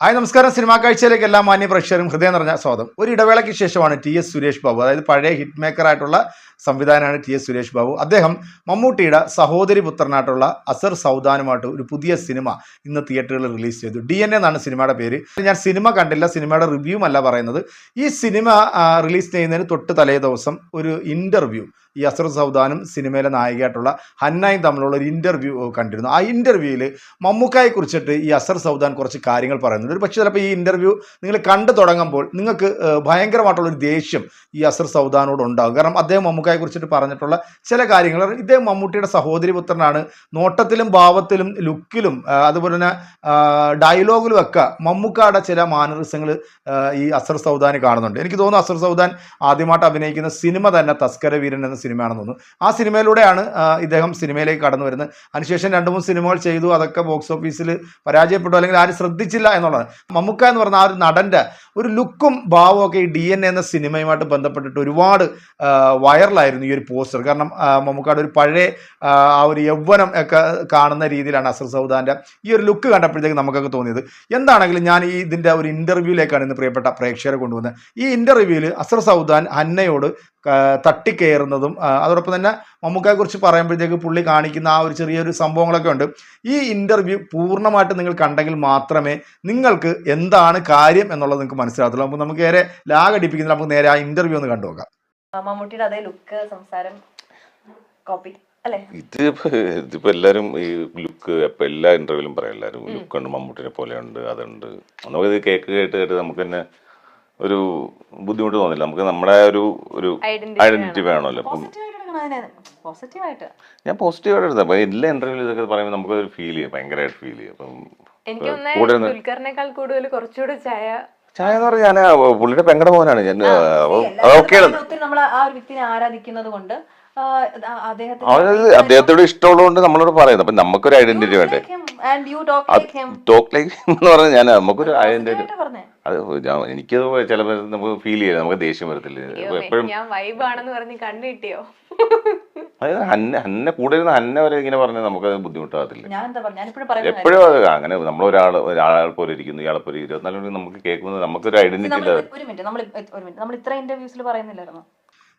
Hi നമസ്കാരം. Cinema കാഴ്ചയിലേക്ക് എല്ലാ മാന്യ പ്രേക്ഷകരും ഹൃദയം നിറഞ്ഞ സ്വാഗതം. ഒരു ഇടവേളയ്ക്ക് ശേഷമാണ് ടി എസ് സുരേഷ് ബാബു. അതായത് പഴയ ഹിറ്റ് മേക്കറായിട്ടുള്ള സംവിധാനമാണ് ടി എസ് സുരേഷ് ബാബു. അദ്ദേഹം മമ്മൂട്ടിയുടെ സഹോദരി പുത്രനായിട്ടുള്ള അസർ സൗദാനുമായിട്ട് ഒരു പുതിയ സിനിമ ഇന്ന് തിയേറ്ററുകളിൽ റിലീസ് ചെയ്തു. ഡി എൻ എന്നാണ് സിനിമയുടെ പേര്. ഞാൻ സിനിമ കണ്ടില്ല സിനിമയുടെ റിവ്യൂ അല്ല പറയുന്നത്. ഈ സിനിമ റിലീസ് ചെയ്യുന്നതിന് തൊട്ട് തലേ ദിവസം ഒരു ഇന്റർവ്യൂ ഈ അസർ സൗദാനും സിനിമയിലെ നായികയായിട്ടുള്ള ഹന്നായും തമ്മിലുള്ള ഒരു ഇന്റർവ്യൂ കണ്ടിരുന്നു. ആ ഇന്റർവ്യൂവിൽ മമ്മൂക്കായെ കുറിച്ചിട്ട് ഈ അസർ സൗദാൻ കുറച്ച് കാര്യങ്ങൾ പറയുന്നുണ്ട്. ഒരു പക്ഷേ ചിലപ്പോൾ ഈ ഇന്റർവ്യൂ നിങ്ങൾ കണ്ടു തുടങ്ങുമ്പോൾ നിങ്ങൾക്ക് ഭയങ്കരമായിട്ടുള്ളൊരു ദേഷ്യം ഈ അസർ സൗദാനോട് ഉണ്ടാകും. കാരണം അദ്ദേഹം മമ്മൂക്കായെ കുറിച്ചിട്ട് പറഞ്ഞിട്ടുള്ള ചില കാര്യങ്ങൾ. ഇദ്ദേഹം മമ്മൂട്ടിയുടെ സഹോദരി പുത്രനാണ് നോട്ടത്തിലും ഭാവത്തിലും ലുക്കിലും അതുപോലെ തന്നെ ഡയലോഗിലും ഒക്കെ മമ്മൂക്കായുടെ ചില മാനറിസങ്ങൾ ഈ അസർ സൗദാന് കാണുന്നുണ്ട്. എനിക്ക് തോന്നുന്നു അസർ സൗദാൻ ആദ്യമായിട്ട് അഭിനയിക്കുന്ന സിനിമ തന്നെ തസ്കര വീരൻ എന്ന സിനിമയാണെന്ന് തോന്നുന്നു. ആ സിനിമയിലൂടെയാണ് ഇദ്ദേഹം സിനിമയിലേക്ക് കടന്നു വരുന്നത്. അതിനുശേഷം രണ്ട് മൂന്ന് സിനിമകൾ ചെയ്തു അതൊക്കെ ബോക്സ് ഓഫീസിൽ പരാജയപ്പെട്ടു അല്ലെങ്കിൽ ആരും ശ്രദ്ധിച്ചില്ല എന്നുള്ളതാണ്. മമ്മുക്ക എന്ന് പറഞ്ഞ ആ ഒരു നടന്റെ ഒരു ലുക്കും ഭാവവും ഒക്കെ ഈ ഡി എൻ എന്ന സിനിമയുമായിട്ട് ബന്ധപ്പെട്ടിട്ട് ഒരുപാട് വൈറലായിരുന്നു ഈ ഒരു പോസ്റ്റർ. കാരണം മമ്മൂക്കാട് ഒരു പഴയ ആ ഒരു യൗവനം ഒക്കെ കാണുന്ന രീതിയിലാണ് അസർ സൗദാന്റെ ഈ ഒരു ലുക്ക് കണ്ടപ്പോഴത്തേക്ക് നമുക്കൊക്കെ തോന്നിയത്. എന്താണെങ്കിലും ഞാൻ ഈ ഇതിന്റെ ഒരു ഇന്റർവ്യൂവിലേക്കാണ് ഇന്ന് പ്രിയപ്പെട്ട പ്രേക്ഷകരെ കൊണ്ടുവന്നത്. ഈ ഇന്റർവ്യൂവിൽ അസർ സൗദാൻ ഹന്നയോട് തട്ടിക്കയറുന്നതും അതോടൊപ്പം തന്നെ മമ്മൂക്കയെ കുറിച്ച് പറയുമ്പോഴത്തേക്ക് പുള്ളി കാണിക്കുന്ന ആ ഒരു ചെറിയൊരു സംഭവങ്ങളൊക്കെ ഉണ്ട്. ഈ ഇന്റർവ്യൂ പൂർണമായിട്ട് നിങ്ങൾ കണ്ടെങ്കിൽ മാത്രമേ നിങ്ങൾക്ക് എന്താണ് കാര്യം എന്നുള്ളത് നിങ്ങൾക്ക് മനസ്സിലാകത്തുള്ളൂ. അപ്പോൾ നമുക്ക് നേരെ ലാഗടിപ്പിക്കുന്നില്ല നമുക്ക് നേരെ ആ ഇന്റർവ്യൂ ഒന്ന് കണ്ടു നോക്കാം. മമ്മൂട്ടിയുടെ അതേ ലുക്ക് സംസാരം കോപ്പി അല്ലേ? ഇത് ഇപ്പൊ ഇതിപ്പോ എല്ലാരും ഈ ലുക്ക് ഇപ്പൊ എല്ലാ ഇന്റർവ്യൂലും പറയാം. എല്ലാരും ലുക്ക് ഉണ്ട് മമ്മൂട്ടിനെ പോലെ ഉണ്ട് അതുണ്ട്. നമുക്കിത് കേക്ക് കേട്ട് കേട്ട് നമുക്ക് തന്നെ ഒരു ബുദ്ധിമുട്ട് തോന്നില്ല. നമുക്ക് നമ്മുടെ ഒരു ഒരു ഐഡന്റിറ്റി വേണമല്ലോ. അപ്പം പോസിറ്റീവായിട്ട് എടുക്കണം അതിനെ. പോസിറ്റീവായിട്ട് ഞാൻ പോസിറ്റീവായിട്ട് എടുത്തത്. അപ്പൊ എല്ലാ ഇന്റർവ്യൂ ഇതൊക്കെ പറയുമ്പോൾ നമുക്ക് ഒരു ഫീൽ ചെയ്യും. ഭയങ്കരമായിട്ട് ഫീൽ ചെയ്യും. അപ്പം ദുൽഖറിനേക്കാൾ കൂടുതൽ കുറച്ചുകൂടെ ചായ ചായ എന്ന് പറഞ്ഞാൽ ഞാൻ പുള്ളിയുടെ പെങ്ങളുടെ മോനാണ്. ഞാൻ ഓക്കെ ഒത്തിരി നമ്മൾ ആ ഒരു വ്യക്തിനെ ആരാധിക്കുന്നത് കൊണ്ട് അദ്ദേഹത്തോട് ഇഷ്ടമുള്ളതുകൊണ്ട് നമ്മളോട് പറയുന്നത് അപ്പൊ നമുക്കൊരു ഐഡന്റിറ്റി വേണ്ടേ? And you talk like him talk like എന്ന് പറഞ്ഞാൽ ഞാൻ നമുക്കൊരു ഐഡന്റിറ്റി അത് ഞാൻ എനിക്കത് ചിലപ്പോൾ നമുക്ക് ഫീൽ ചെയ്യാം നമുക്ക് ദേഷ്യം വരത്തില്ല. എപ്പോഴും ഞാൻ വൈബ് ആണെന്ന് പറഞ്ഞ് കണ്ണു കിട്ടിയോ? അതായത് ഹന്ന ഹന്നെ കൂടെ ഇരുന്ന് ഹന്ന വരെ ഇങ്ങനെ പറഞ്ഞാൽ നമുക്കത് ബുദ്ധിമുട്ടാകത്തില്ല. ഞാൻ എന്താ പറഞ്ഞു? ഞാനിപ്പോഴും പറയുന്നത് എപ്പോഴും അത് അങ്ങനെ നമ്മൾ ഒരാൾ ഒരാൾ പോലെ ഇരിക്കുന്നു ഇയാളെ പോലെ ഇരുപത്തിനാല് നമുക്ക് കേൾക്കുന്നത് നമുക്കൊരു ഐഡന്റിറ്റി ഇല്ല ഒരു മിനിറ്റ് നമ്മൾ ഒരു മിനിറ്റ് നമ്മൾ ഇത്ര ഇന്റർവ്യൂസിൽ പറയുന്നില്ലായിരുന്നു?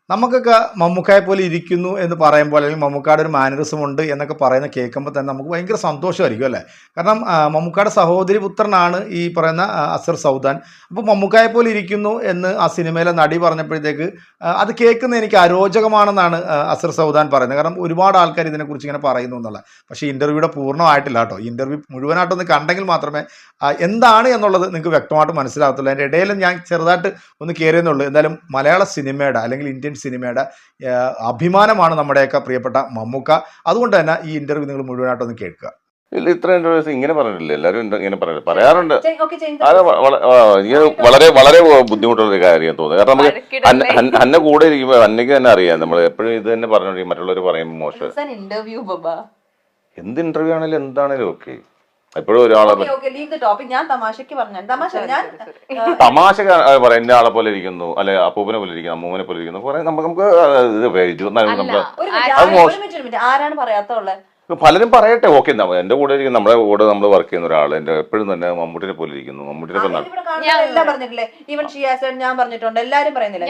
നമുക്കൊക്കെ മമ്മൂക്കായെ പോലെ ഇരിക്കുന്നു എന്ന് പറയുമ്പോൾ അല്ലെങ്കിൽ മമ്മൂക്കാട് ഒരു മാനറിസം ഉണ്ട് എന്നൊക്കെ പറയുന്ന കേൾക്കുമ്പോൾ തന്നെ നമുക്ക് ഭയങ്കര സന്തോഷമായിരിക്കും അല്ലേ? കാരണം മമ്മൂക്കാട് സഹോദരി പുത്രനാണ് ഈ പറയുന്ന അസർ സൗദാൻ. അപ്പോൾ മമ്മൂക്കായെ പോലെ ഇരിക്കുന്നു എന്ന് ആ സിനിമയിലെ നടി പറഞ്ഞപ്പോഴത്തേക്ക് അത് കേൾക്കുന്ന എനിക്ക് അരോചകമാണെന്നാണ് അസർ സൗദാൻ പറയുന്നത്. കാരണം ഒരുപാട് ആൾക്കാർ ഇതിനെക്കുറിച്ച് ഇങ്ങനെ പറയുന്നു എന്നുള്ള പക്ഷേ ഇന്റർവ്യൂടെ പൂർണമായിട്ടില്ല കേട്ടോ. ഇന്റർവ്യൂ മുഴുവനായിട്ടൊന്ന് കണ്ടെങ്കിൽ മാത്രമേ എന്താണ് എന്നുള്ളത് നിങ്ങൾക്ക് വ്യക്തമായിട്ട് മനസ്സിലാകത്തുള്ളൂ. അതിന്റെ ഇടയിൽ ഞാൻ ചെറുതായിട്ട് ഒന്ന് കയറിയെന്നുള്ളൂ എന്തായാലും മലയാള സിനിമയുടെ അല്ലെങ്കിൽ ഇന്ത്യൻ സിനിമയുടെ അഭിമാനമാണ് നമ്മുടെയൊക്കെ പ്രിയപ്പെട്ട മമ്മൂക്ക. അതുകൊണ്ട് തന്നെ ഈ ഇന്റർവ്യൂ നിങ്ങൾ മുഴുവനായിട്ടൊന്ന് കേൾക്കുക. ഇല്ല ഇത്ര ഇന്റർവ്യൂസ് ഇങ്ങനെ പറഞ്ഞില്ല എല്ലാവരും ഇങ്ങനെ പറയാറ് പറയാറുണ്ട്. വളരെ വളരെ ബുദ്ധിമുട്ടുള്ള ഒരു കാര്യം തോന്നുന്നു കാരണം നമുക്ക് ഹന്ന കൂടെ ഇരിക്കുമ്പോൾ അന്നയ്ക്ക് തന്നെ അറിയാം. നമ്മൾ എപ്പോഴും ഇത് തന്നെ പറഞ്ഞോണ്ടിരിക്കും. മറ്റുള്ളവർ പറയുമ്പോൾ മോശം. എന്ത് ഇന്റർവ്യൂ ആണെങ്കിലും എന്താണേലും ഓക്കെ എപ്പോഴും ഒരാളെ okay okay leave the topic ഞാൻ തമാശയ്ക്ക് പറഞ്ഞു തമാശ ഞാൻ ആ, തമാശ കാ- ആ, പറയാം എന്റെ ആളെ പോലെ ഇരിക്കുന്നു അല്ലെ അപ്പൂപ്പനെ പോലെ ഇരിക്കുന്നു അമ്മൂമ്മനെ പോലെ ഇരിക്കുന്നു പറയാം നമുക്ക് ആരാണ് പറയാത്തുള്ളത് പലരും പറയട്ടെ ഓക്കെ എന്റെ കൂടെ ഇരിക്കുന്ന നമ്മുടെ കൂടെ നമ്മൾ വർക്ക് ചെയ്യുന്ന ഒരാൾ എന്റെ എപ്പോഴും തന്നെ മമ്മൂട്ടിനെ പോലെ ഇരിക്കുന്നു മമ്മൂട്ടിനെ പോലെ ഇവിടെ എല്ലാം പറഞ്ഞിട്ടില്ലേ? ഈവൻ ഷിയാസൻ ഞാൻ പറഞ്ഞിട്ടുണ്ട് എല്ലാരും പറയുന്നില്ല.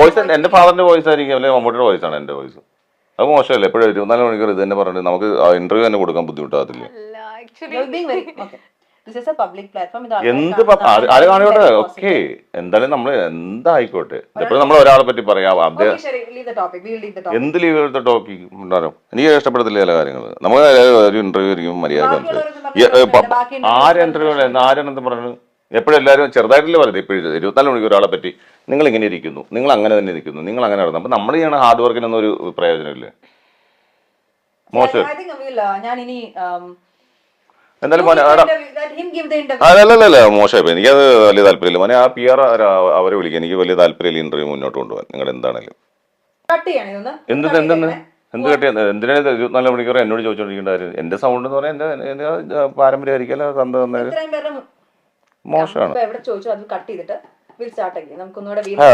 വോയിസ് എന്റെ ഫാദറിന്റെ വോയിസ് ആയിരിക്കും അല്ലെങ്കിൽ മമ്മൂട്ടിയുടെ വോയിസ് ആണ് എന്റെ വോയിസ് അത് മോശമല്ലേ എപ്പോഴും ഇരുപത്തിനാല് മണിക്കൂർ ഇത് തന്നെ പറഞ്ഞിട്ട് നമുക്ക് ഇന്റർവ്യൂ തന്നെ കൊടുക്കാൻ ബുദ്ധിമുട്ടാകത്തില്ല? ആക്ച്വലി. എന്ത് ആര് കാണിക്കോട്ടെ ഓക്കെ എന്തായാലും നമ്മൾ എന്തായിക്കോട്ടെ. എപ്പോഴും നമ്മൾ ഒരാളെ പറ്റി പറയാം. The എന്ത് ലീവ് എടുത്ത ടോപ്പിക് ഉണ്ടാകും? എനിക്ക് ഇഷ്ടപ്പെടത്തില്ല ചില കാര്യങ്ങൾ നമ്മൾ ഒരു ഇന്റർവ്യൂ ആയിരിക്കും മര്യാദ. ആര് ഇന്റർവ്യൂ ആരെന്നെന്ന് പറഞ്ഞു എപ്പോഴും എല്ലാവരും ചെറുതായിട്ടല്ലേ പറയുന്നത് ഇപ്പോഴും. ഇരുപത്തിനാല് മണിക്കൂർ ഒരാളെ പറ്റി നിങ്ങൾ ഇങ്ങനെ ഇരിക്കുന്നു. നിങ്ങൾ അങ്ങനെ തന്നെ ഇരിക്കുന്നു. നിങ്ങൾ അങ്ങനെ നടന്നു. അപ്പൊ നമ്മൾ ചെയ്യണ ഹാർഡ് വർക്കിനൊന്നും ഒരു പ്രയോജനമില്ല. മോശം. Uh, ഞാൻ ഇനി um, എന്തായാലും മോനെ അത് the ആടാ- interview, let him give the interview. അല്ലല്ലല്ല മോശമായി എനിക്കത് വലിയ താല്പര്യമില്ല. മോനെ ആ പി ആർ അവരെ വിളിക്കുക എനിക്ക് വലിയ താല്പര്യമില്ല ഇന്റർവ്യൂ മുന്നോട്ട് കൊണ്ടുപോകാൻ. നിങ്ങൾ എന്താണേലും. എന്ത് ചെയ്യണേ. എന്ത് കട്ടിയ എന്തിനാണ് ഇരുപത്തിനാല് മണിക്കൂർ എന്നോട് ചോദിച്ചോണ്ടിരിക്കേണ്ട കാര്യം? എന്റെ സൗണ്ട് എന്ന് പറയാൻ എന്റെ പാരമ്പര്യമായിരിക്കും തന്ത ഇത്രയും പേരുടെ മു- മോശമാണ്.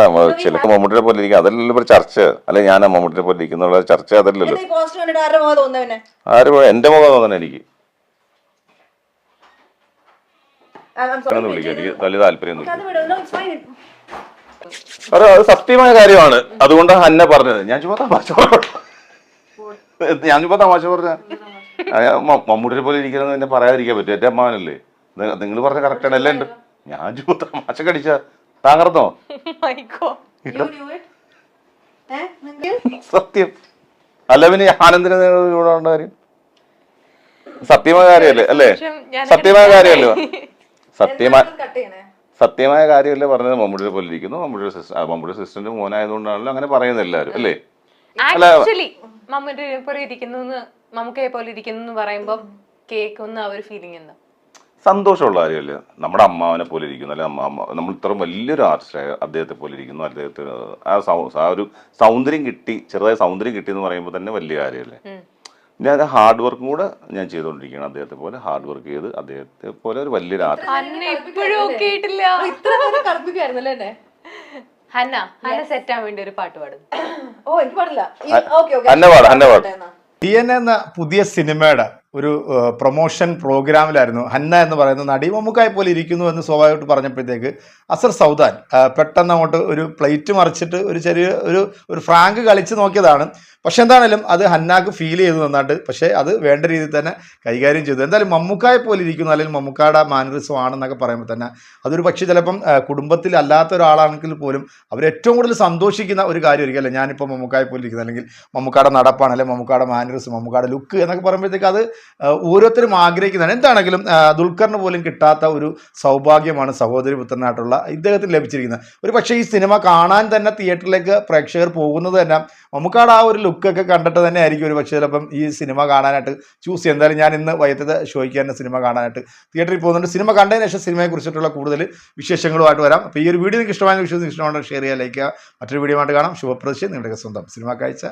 ഇപ്പൊ ചിലക്ക് മമ്മൂട്ടിനെ പോലെ ഇരിക്കും. അതല്ലല്ലോ ഒരു ചർച്ച. അല്ലെ ഞാൻ മമ്മൂട്ടിനെ പോലെ ഇരിക്കുന്ന ചർച്ച അതല്ലല്ലോ. ആരും എന്റെ മുഖം തോന്നണം എനിക്ക് I'm sorry. എന്ന് വിളിക്കാം എനിക്ക് വലിയ താല്പര്യമൊന്നും അത് സത്യമായ കാര്യമാണ്. അതുകൊണ്ട് ഹന്ന പറഞ്ഞത്. ഞാൻ ചുമ്മാ തമാശ പറഞ്ഞു? ഞാൻ ചുമ്മാ തമാശ പറഞ്ഞ മമ്മൂട്ടിനെ പോലെ ഇരിക്കുന്നത് എന്നെ പറയാതിരിക്കാൻ പറ്റും. എന്റെ അമ്മാവനല്ലേ? നിങ്ങൾ പറഞ്ഞ കറക്റ്റാണ് എല്ലാം ഉണ്ട്. ഞാൻ ചുമ്മാ തമാശ കടിച്ച താങ്കർന്നോ? സത്യം. അല്ല പിന്നെ ആനന്ദിനെ ഇവിടെ കാര്യം? സത്യമായ കാര്യല്ലേ അല്ലേ? സത്യമായ കാര്യമല്ലേ? സത്യമായ സത്യമായ കാര്യമല്ലേ പറഞ്ഞത്? മമ്മൂട്ടിയെ പോലെ ഇരിക്കുന്നു മമ്മൂട്ടിയുടെ സിസ്റ്റർ മമ്മൂട്ടിയുടെ സിസ്റ്ററിന്റെ മോനായതുകൊണ്ടാണല്ലോ അങ്ങനെ പറയുന്നത് എല്ലാവരും അല്ലേ? ആക്ച്വലി മമ്മൂട്ടി പോലെ ഇരിക്കുന്നു മമ്മൂക്കയെ പോലെ ഇരിക്കുന്നു എന്ന് പറയുമ്പോ കേൾക്കുന്ന ആ ഒരു ഫീലിംഗ് എന്താ? സന്തോഷമുള്ള കാര്യമല്ലേ? നമ്മുടെ അമ്മാവനെ പോലെ ഇരിക്കുന്നു അല്ലെ? അമ്മ നമ്മൾ ഇത്ര വലിയൊരു ആർട്ടിസ്റ്റ് അദ്ദേഹത്തെ പോലെ ഇരിക്കുന്നു അദ്ദേഹത്തിന് ആ സൗ ആ ഒരു സൗന്ദര്യം കിട്ടി ചെറുതായ സൗന്ദര്യം കിട്ടി എന്ന് പറയുമ്പോൾ തന്നെ വലിയ കാര്യമല്ലേ? ഉം. ഞാൻ ഹാർഡ് വർക്കും കൂടെ ഞാൻ ചെയ്തുകൊണ്ടിരിക്കുകയാണ് അദ്ദേഹത്തെ പോലെ ഹാർഡ് വർക്ക് ചെയ്ത് അദ്ദേഹത്തെ പോലെ ഒരു വലിയ കളിപ്പിക്കുവായിരുന്നല്ലേ ഹന്ന ഹന്ന സെറ്റ് ആവാൻ വേണ്ടി ഒരു പാട്ട് പാടും ഓ എനിക്ക് പാടില്ല. ഹന്ന അന്ന പാട്, അന്ന പാട്. ടി എൻ എന്ന പുതിയ സിനിമയുടെ ഒരു പ്രൊമോഷൻ പ്രോഗ്രാമിലായിരുന്നു ഹന്ന എന്ന് പറയുന്ന നടി മമ്മൂക്കായ പോലെ ഇരിക്കുന്നു എന്ന് സ്വാഭാവികമായിട്ട് പറഞ്ഞപ്പോഴത്തേക്ക് അസർ സൗദാൻ പെട്ടെന്ന് അങ്ങോട്ട് ഒരു പ്ലേറ്റ് മറിച്ചിട്ട് ഒരു ചെറിയ ഒരു ഒരു ഫ്രാങ്ക് കളിച്ച് നോക്കിയതാണ്. പക്ഷെ എന്താണേലും അത് ഹന്നാക്ക് ഫീൽ ചെയ്തു നന്നായിട്ട്. പക്ഷേ അത് വേണ്ട രീതിയിൽ തന്നെ കൈകാര്യം ചെയ്തു. എന്തായാലും മമ്മൂക്കായ പോലെ ഇരിക്കുന്നു അല്ലെങ്കിൽ മമ്മൂക്കായുടെ മാനറിസം ആണെന്നൊക്കെ പറയുമ്പോൾ തന്നെ അതൊരു പക്ഷേ ചിലപ്പം കുടുംബത്തിൽ അല്ലാത്ത ഒരാളാണെങ്കിൽ പോലും അവർ ഏറ്റവും കൂടുതൽ സന്തോഷിക്കുന്ന ഒരു കാര്യമായിരിക്കും അല്ലേ? ഞാനിപ്പോൾ മമ്മൂക്കായ പോലെ ഇരിക്കുന്നത് അല്ലെങ്കിൽ മമ്മൂക്കാടെ നടപ്പാണ്. അല്ലെങ്കിൽ മമ്മൂക്കാടെ മാനറിസം മമ്മൂക്കാടെ ലുക്ക് എന്നൊക്കെ പറയുമ്പോഴത്തേക്ക് അത് ഓരോരുത്തരും ആഗ്രഹിക്കുന്നതാണ്. എന്താണെങ്കിലും ദുൽഖറിന് പോലും കിട്ടാത്ത ഒരു സൗഭാഗ്യമാണ് സഹോദരി പുത്രനായിട്ടുള്ള ഇദ്ദേഹത്തിന് ലഭിച്ചിരിക്കുന്നത്. ഒരു പക്ഷേ ഈ സിനിമ കാണാൻ തന്നെ തിയേറ്ററിലേക്ക് പ്രേക്ഷകർ പോകുന്നത് തന്നെ നമുക്കാട് ആ ഒരു ലുക്കൊക്കെ കണ്ടിട്ട് തന്നെ ആയിരിക്കും ഒരു പക്ഷേ ചിലപ്പം ഈ സിനിമ കാണാനായിട്ട് ചൂസ് ചെയ്യും എന്തായാലും ഞാൻ ഇന്ന് വൈകിട്ടത്തെ ഷോയ്ക്ക് തന്നെ സിനിമ കാണാനായിട്ട് തിയേറ്ററിൽ പോകുന്നുണ്ട്. സിനിമ കണ്ടതിന് ശേഷം സിനിമയെ കുറിച്ചിട്ടുള്ള കൂടുതൽ വിശേഷങ്ങളുമായിട്ട് വരാം. അപ്പോൾ ഈ ഒരു വീഡിയോ നിങ്ങൾക്ക് ഇഷ്ടമായ വിശ്വസിച്ച് ഇഷ്ടമാണ് ഷെയർ ചെയ്യുക ലൈക്ക് ചെയ്യുക. മറ്റൊരു വീഡിയോ ആയിട്ട് കാണാം. ശുഭപ്രതിഷ്ഠ നിങ്ങളുടെ സ്വന്തം സിനിമ കാഴ്ച.